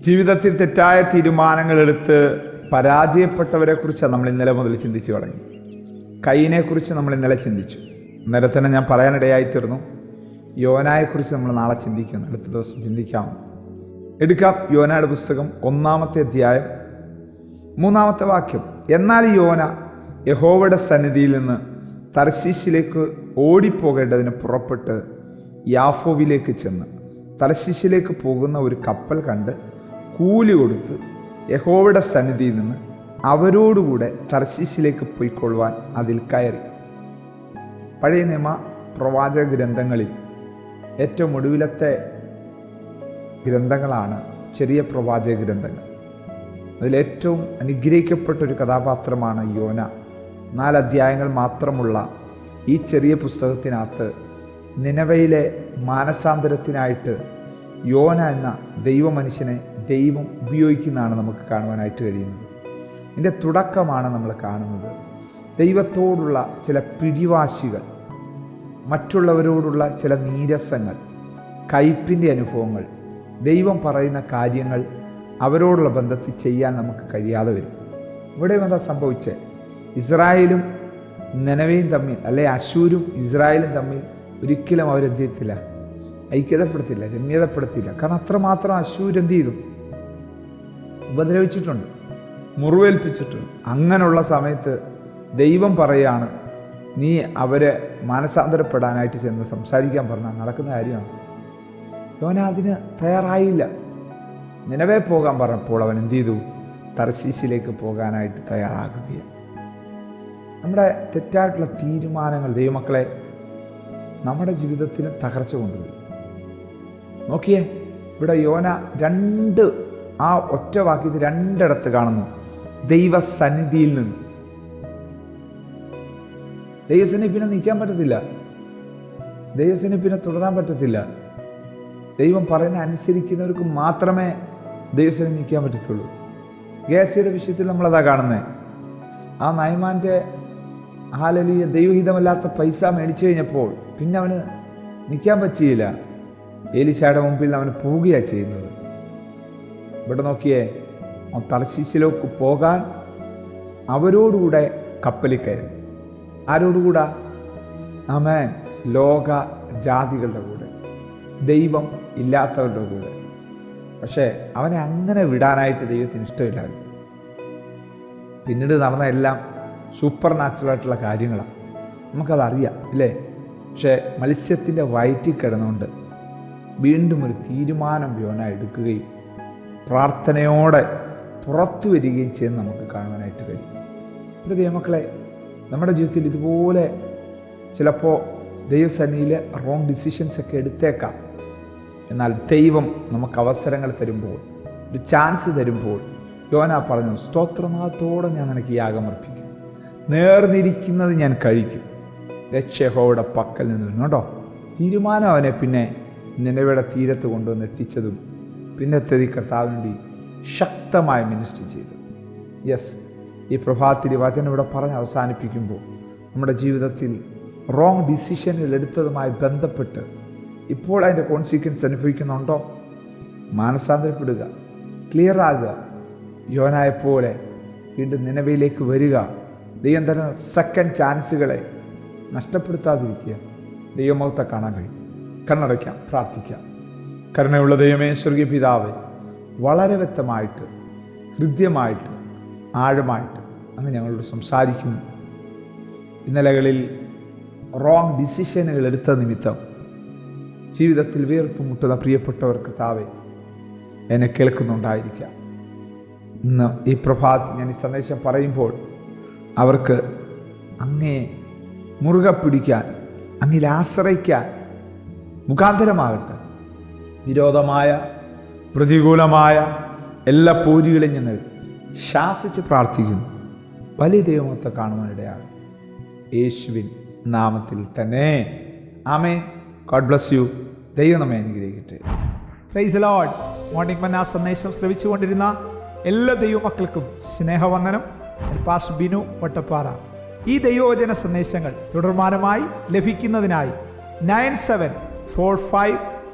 ജീവിതത്തിൽ തെറ്റായ തീരുമാനങ്ങൾ എടുത്ത് പരാജയപ്പെട്ടവരെ കുറിച്ചാണ് നമ്മൾ ഇന്നലെ മുതൽ ചിന്തിച്ചു തുടങ്ങി. കൈനെക്കുറിച്ച് നമ്മൾ ഇന്നലെ ചിന്തിച്ചു. ഇന്നലെ തന്നെ ഞാൻ പറയാനിടയായിത്തീർന്നു. യോനായെക്കുറിച്ച് നമ്മൾ നാളെ ചിന്തിക്കുന്നു. അടുത്ത ദിവസം ചിന്തിക്കാം. എടുക്കാം. യോനയുടെ പുസ്തകം ഒന്നാമത്തെ അധ്യായം മൂന്നാമത്തെ വാക്യം. എന്നാൽ യോന യഹോവയുടെ സന്നിധിയിൽ നിന്ന് തർശീശിലേക്ക് ഓടിപ്പോകേണ്ടതിന് പുറപ്പെട്ട് യാഫോവിലേക്ക് ചെന്ന് തർശീശിലേക്ക് പോകുന്ന ഒരു കപ്പൽ കണ്ട് കൂലി കൊടുത്ത് യഹോവയുടെ സന്നിധിയിൽ നിന്ന് അവരോടുകൂടെ തർശീശിലേക്ക് പോയിക്കൊള്ളുവാൻ അതിൽ കയറി. പഴയ നിയമ പ്രവാചക ഗ്രന്ഥങ്ങളിൽ ഏറ്റവും ഒടുവിലത്തെ ഗ്രന്ഥങ്ങളാണ് ചെറിയ പ്രവാചക ഗ്രന്ഥങ്ങൾ. അതിലേറ്റവും അനുഗ്രഹിക്കപ്പെട്ട ഒരു കഥാപാത്രമാണ് യോന. നാല് അധ്യായങ്ങൾ മാത്രമുള്ള ഈ ചെറിയ പുസ്തകത്തിനകത്ത് നിലവയിലെ മാനസാന്തരത്തിനായിട്ട് യോന എന്ന ദൈവമനുഷ്യനെ ദൈവം ഉപയോഗിക്കുന്നതാണ് നമുക്ക് കാണുവാനായിട്ട് കഴിയുന്നത്. ഇതിന്റെ തുടക്കമാണ് നമ്മൾ കാണുന്നത്. ദൈവത്തോടുള്ള ചില പിടിവാശികൾ മറ്റുള്ളവരോടുള്ള ചില നീരസങ്ങൾ കയ്പിന്റെ അനുഭവങ്ങൾ ദൈവം പറയുന്ന കാര്യങ്ങൾ അവരോടുള്ള ബന്ധത്തിൽ ചെയ്യാൻ നമുക്ക് കഴിയാതെ വരും. ഇവിടെ എന്താ സംഭവിച്ചത് ഇസ്രായേലും നനവയും തമ്മിൽ അല്ലെ അശൂരും ഇസ്രായേലും തമ്മിൽ ഒരിക്കലും അവരെന്ത് ചെയ്യത്തില്ല ഐക്യതപ്പെടുത്തില്ല രമ്യതപ്പെടുത്തില്ല. കാരണം അത്രമാത്രം അശൂർ എന്ത് ചെയ്തു? ഉപദ്രവിച്ചിട്ടുണ്ട്. മുറിവേൽപ്പിച്ചിട്ടുണ്ട്. അങ്ങനെയുള്ള സമയത്ത് ദൈവം പറയാണ് നീ അവരെ മാനസാന്തരപ്പെടാനായിട്ട് ചെന്ന് സംസാരിക്കാൻ പറഞ്ഞാൽ നടക്കുന്ന കാര്യമാണ്. യോന അതിന് തയ്യാറായില്ല. നിലവേ പോകാൻ പറഞ്ഞപ്പോൾ അവൻ എന്ത് ചെയ്തു? തർശീശിലേക്ക് പോകാനായിട്ട് തയ്യാറാക്കുകയാണ്. നമ്മുടെ തെറ്റായിട്ടുള്ള തീരുമാനങ്ങൾ ദൈവമക്കളെ നമ്മുടെ ജീവിതത്തിൽ തകർച്ച കൊണ്ടുവരും. നോക്കിയേ ഇവിടെ യോന രണ്ട് ആ ഒറ്റ വാക്യത്തിൽ രണ്ടിടത്ത് കാണുന്നു. ദൈവസന്നിധിയിൽ നിന്ന്. ദൈവസന്നിധി പിന്നെ നിൽക്കാൻ പറ്റത്തില്ല. ദൈവസന്നിധി പിന്നെ തുടരാൻ പറ്റത്തില്ല. ദൈവം പറയുന്ന അനുസരിക്കുന്നവർക്ക് മാത്രമേ ദൈവസന്നിധി നിൽക്കാൻ പറ്റത്തുള്ളൂ. ഗ്യാസിയുടെ വിഷയത്തിൽ നമ്മളതാ കാണുന്നത് ആ നയമാന്റെ ഹാലലിയ ദൈവഹിതമല്ലാത്ത പൈസ മേടിച്ചു കഴിഞ്ഞപ്പോൾ പിന്നെ അവന് നിൽക്കാൻ പറ്റിയില്ല. ഏലിശായുടെ മുമ്പിൽ അവന് പോവുകയാണ് ചെയ്യുന്നത്. ഇവിടെ നോക്കിയേ അവൻ തലശീശിലേക്ക് പോകാൻ അവരോടുകൂടെ കപ്പലിൽ കയറി. ആരോടുകൂടാ? ആമേൻ. ലോക ജാതികളുടെ കൂടെ. ദൈവം ഇല്ലാത്തവരുടെ കൂടെ. പക്ഷേ അവനെ അങ്ങനെ വിടാനായിട്ട് ദൈവത്തിന് ഇഷ്ടമില്ലായിരുന്നു. പിന്നീട് നടന്ന എല്ലാം സൂപ്പർ നാച്ചുറലായിട്ടുള്ള കാര്യങ്ങളാണ് നമുക്കതറിയാം അല്ലേ പക്ഷേ മത്സ്യത്തിന്റെ വയറ്റിൽ കിടന്നുകൊണ്ട് വീണ്ടും ഒരു തീരുമാനം യോന എടുക്കുകയും പ്രാർത്ഥനയോടെ പുറത്തു വരികയും ചെയ്യുന്ന നമുക്ക് കാണാനായിട്ട് കഴിയും. ഒരു ദൈവമക്കളെ നമ്മുടെ ജീവിതത്തിൽ ഇതുപോലെ ചിലപ്പോൾ ദൈവസന്നിധിയിൽ റോങ് ഡിസിഷൻസ് ഒക്കെ എടുത്തേക്കാം. എന്നാൽ ദൈവം നമുക്ക് അവസരങ്ങൾ തരുമ്പോൾ ഒരു ചാൻസ് തരുമ്പോൾ യോന പറഞ്ഞു സ്തോത്രനാഥത്തോടെ ഞാൻ നിനക്ക് യാഗം അർപ്പിക്കും. നേർന്നിരിക്കുന്നത് ഞാൻ കഴിക്കും. രക്ഷഹോയുടെ പക്കൽ നിന്ന് കേട്ടോ. തീരുമാനം അവനെ പിന്നെ നിലവിടെ തീരത്ത് കൊണ്ടുവന്ന് എത്തിച്ചതും പിന്നത്തെ കർത്താവിന് വേണ്ടി ശക്തമായി മിനിസ്റ്റർ ചെയ്തു. യെസ് ഈ പ്രഭാതത്തിൽ വചനം ഇവിടെ പറഞ്ഞ് അവസാനിപ്പിക്കുമ്പോൾ നമ്മുടെ ജീവിതത്തിൽ റോങ് ഡിസിഷനുകൾ എടുത്തതുമായി ബന്ധപ്പെട്ട് ഇപ്പോൾ അതിന്റെ കോൺസിക്വൻസ് അനുഭവിക്കുന്നുണ്ടോ? മാനസാന്തരപ്പെടുക ക്ലിയർ ആകുക യോനായെപ്പോലെ വീണ്ടും നിലവിലേക്ക് വരിക ദൈവം തരുന്ന സെക്കൻഡ് ചാൻസുകളെ നഷ്ടപ്പെടുത്താതിരിക്കുക ദൈവമുഖത്തെ കാണാൻ കഴിയും. കണ്ണടയ്ക്കാം പ്രാർത്ഥിക്കാം. കരുണയുള്ള ദൈവമേ സ്വർഗീയ പിതാവ് വളരെ വ്യക്തമായിട്ട് ഹൃദ്യമായിട്ട് ആഴമായിട്ട് അങ്ങ് ഞങ്ങളോട് സംസാരിക്കുന്നു. ഇന്നലകളിൽ റോങ് ഡിസിഷനുകൾ എടുത്ത നിമിത്തം ജീവിതത്തിൽ വീർപ്പ് മുട്ടുന്ന പ്രിയപ്പെട്ടവർക്ക് താവേ എന്നെ കേൾക്കുന്നുണ്ടായിരിക്കാം. ഇന്ന് ഈ പ്രഭാതത്തിൽ ഞാൻ ഈ സന്ദേശം പറയുമ്പോൾ അവർക്ക് അങ്ങേ മുറുകെ പിടിക്കാൻ അങ്ങിൽ ആശ്രയിക്കാൻ മുഖാന്തരമാകട്ടെ വിരോധമായ പ്രതികൂലമായ എല്ലാ പൂരികളെയും ഞങ്ങൾ ശാസിച്ച് പ്രാർത്ഥിക്കുന്നു. വലിയ ദൈവമത്തെ കാണുവാനിടയാണ് യേശുവിൻ നാമത്തിൽ തന്നെ. ആമേ ഗോഡ് ബ്ലസ് യു ദൈവം അനുഗ്രഹിക്കട്ടെ. പ്രൈസ് ലോഡ് മോർണിംഗ് മന്ന സന്ദേശം ശ്രമിച്ചുകൊണ്ടിരുന്ന എല്ലാ ദൈവമക്കൾക്കും സ്നേഹവന്ദനം. പാസ് ബിനു വട്ടപ്പാറ. ഈ ദൈവവചന സന്ദേശങ്ങൾ തുടർമാനമായി ലഭിക്കുന്നതിനായി nine seven four five